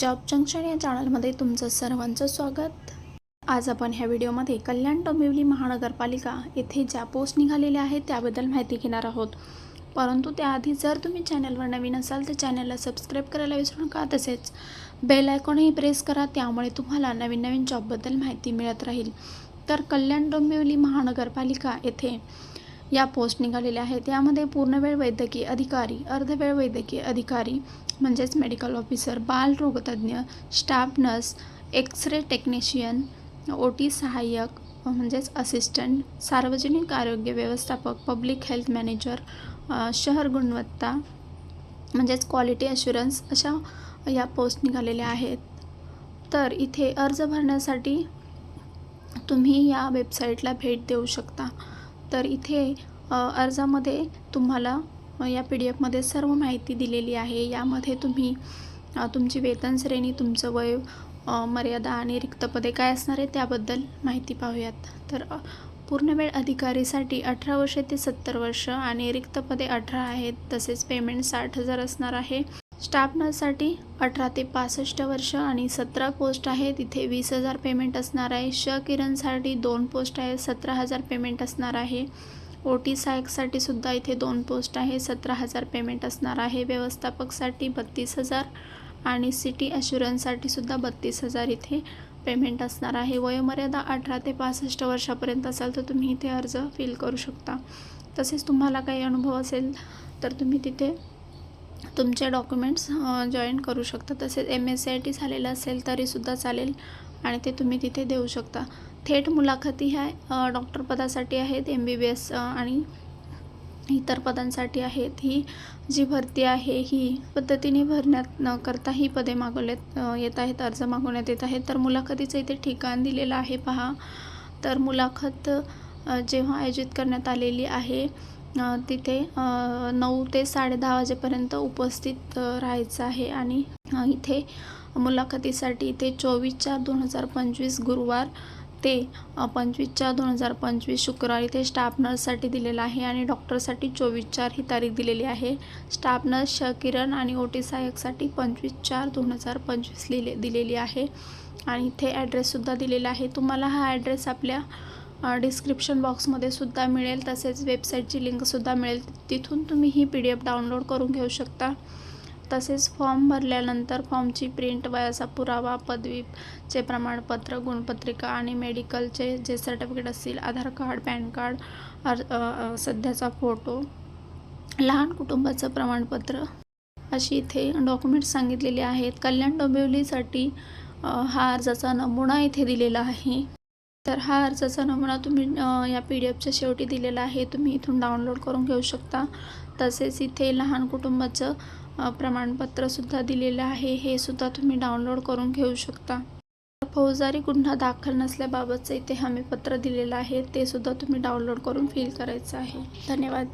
Job junction या चॅनलमध्ये तुमचं सर्वांचं स्वागत. आज आपण ह्या व्हिडिओमध्ये कल्याण डोंबिवली महानगरपालिका येथे ज्या पोस्ट निघालेल्या आहेत त्याबद्दल माहिती घेणार आहोत. परंतु त्याआधी जर तुम्ही चॅनलवर नवीन असाल तर चॅनलला सबस्क्राईब करायला विसरू नका. तसेच बेल आयकॉनही प्रेस करा त्यामुळे तुम्हाला नवीन नवीन जॉबबद्दल माहिती मिळत राहील. तर कल्याण डोंबिवली महानगरपालिका येथे या पोस्ट निघालेल्या आहेत. यामध्ये पूर्णवेळ वैद्यकीय अधिकारी अर्धवेळ वैद्यकीय अधिकारी म्हणजेच medical officer बालरोगतज्ञ staff nurse X ray technician O T सहाय्यक म्हणजेच असिस्टंट सार्वजनिक आरोग्य व्यवस्थापक पब्लिक हेल्थ मॅनेजर शहर गुणवत्ता म्हणजेच क्वालिटी अश्युरन्स अशा या पोस्ट निघालेल्या आहेत. तर इथे अर्ज भरण्यासाठी तुम्ही या वेबसाईटला भेट देऊ शकता. तर इथे अर्जामध्ये तुम्हाला या पी डी एफमध्ये सर्व माहिती दिलेली आहे. यामध्ये तुम्ही तुमची वेतन श्रेणी तुमचं वय मर्यादा आणि रिक्त पदे काय असणार आहे त्याबद्दल माहिती पाहूयात. तर पूर्ण पूर्णवेळ अधिकारीसाठी अठरा वर्षे ते सत्तर वर्ष आणि रिक्त पदे अठरा आहेत तसेच पेमेंट साठ हजार असणार आहे. स्टाफ नर्ससाठी अठरा ते पासष्ट वर्ष आणि सतरा पोस्ट आहे तिथे वीस हजार पेमेंट असणार आहे. श. किरणसाठी दोन पोस्ट आहे सतरा हजार पेमेंट असणार आहे. ओ. टी. सहायकसाठी सुद्धा इथे दोन पोस्ट आहे सतरा हजार पेमेंट असणार आहे. व्यवस्थापकसाठी बत्तीस हजार आणि सिटी अशुरन्ससाठी सुद्धा बत्तीस हजार इथे पेमेंट असणार आहे. वयोमर्यादा अठरा ते पासष्ट वर्षापर्यंत असाल तर तुम्ही इथे अर्ज फिल करू शकता. तसेच तुम्हाला काही अनुभव असेल तर तुम्ही तिथे तुमचे डॉक्युमेंट्स जॉईन करू शकता. तसेच M S C I T झालेलं असेल तरीसुद्धा चालेल आणि ते तुम्ही तिथे देऊ शकता. थेट मुलाखती ह्या डॉक्टर पदासाठी आहेत एम बी बी एस आणि इतर पदांसाठी आहेत. ही जी भरती आहे ही पद्धतीने भरण्यात न करता ही पदे मागवण्यात येत आहेत अर्ज मागवण्यात येत आहेत. तर मुलाखतीचं इथे ठिकाण दिलेलं आहे पहा. तर मुलाखत जेव्हा आयोजित करण्यात आलेली आहे तिथे नऊ ते साडेदहा वाजेपर्यंत उपस्थित राहायचं आहे आणि इथे मुलाखतीसाठी इथे चोवीस चार दोन हजार पंचवीस गुरुवार ते पंचवीस चार दोन हजार पंचवीस शुक्रवार इथे स्टाफ नर्ससाठी दिलेलं आहे आणि डॉक्टरसाठी चोवीस चार ही तारीख दिलेली आहे. स्टाफ नर्स श किरण आणि ओ टी सहाय्यकसाठी पंचवीस चार दोन हजार पंचवीस लिहिले दिलेली आहे. आणि इथे ॲड्रेससुद्धा दिलेला आहे. तुम्हाला हा ॲड्रेस आपल्या डिस्क्रिप्शन बॉक्समध्ये सुद्धा मिळेल तसेच वेबसाईटची लिंकसुद्धा मिळेल. तिथून तुम्ही ही पी डी एफ डाउनलोड करून घेऊ शकता. तसेच फॉर्म भरल्यानंतर फॉर्मची प्रिंट वयाचा पुरावा पदवीचे प्रमाणपत्र गुणपत्रिका आणि मेडिकलचे जे सर्टिफिकेट असतील आधार कार्ड पॅन कार्ड अर सध्याचा फोटो लहान कुटुंबाचं प्रमाणपत्र अशी इथे डॉक्युमेंट्स सांगितलेले आहेत. कल्याण डोंबिवलीसाठी हा अर्जाचा नमुना इथे दिलेला आहे. तर हा अर्जाचा नमुना तुम्ही या पी डी एफच्या शेवटी दिलेला आहे. तुम्ही इथून डाउनलोड करून घेऊ शकता. तसेच इथे लहान कुटुंबाचं प्रमाणपत्रसुद्धा दिलेलं आहे. हे सुद्धा तुम्ही डाउनलोड करून घेऊ शकता. फौजदारी गुन्हा दाखल नसल्याबाबतचं इथे हमीपत्र दिलेलं आहे. ते सुद्धा तुम्ही डाउनलोड करून फिल करायचं आहे. धन्यवाद.